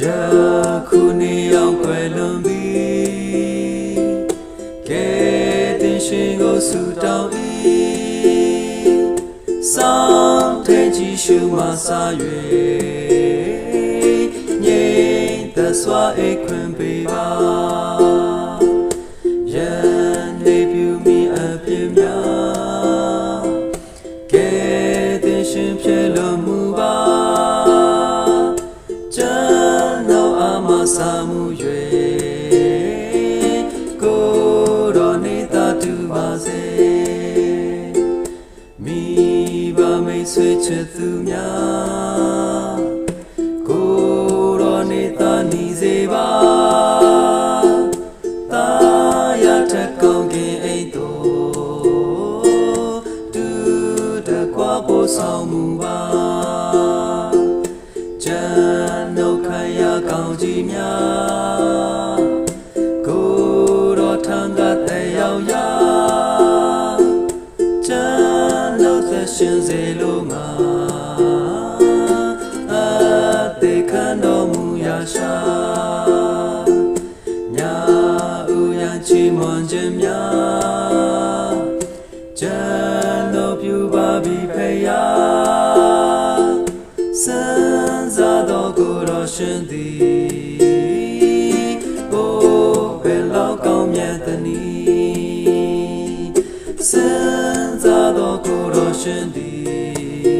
ယခုနေအောင်ွယ်လွန်ပြီကဲတင်ရှင်ကိုဆူတောင်း၏စောင်းတဲ့ကြည့်ရှုမှစာ၍ငြိမ်သက်စွာအိတ်ခွင်ပေးပါယန်နေပြူမီအပြင်းများကဲတင်ရှင်ဖြစ် မဆာမှု၍ကိုယ်တော်နေသာတူပါစေမိဘမိတ်ဆွေချစ်သူများကိုယ်တော်နေသာနေစေပါတာရထက်ကောင်းကင်အိတ်တော်တူတကွာဖို့ဆောင်မှုပါ ကောင်းကြီးများကိုယ်တော်ထံကတဲ့ရောက်ရာကျွန်ုပ်သက်ရှင်စေလိုငါအသေးခံတော်မူရာရှာညာဥယံချီးမွန်ခြင်းများကျွန်ုပ်ပြုပါပြီဖေယားစံစားသောကိုယ်တော်ရှင်သည် သောကိုယ်တော်ရှင်သည်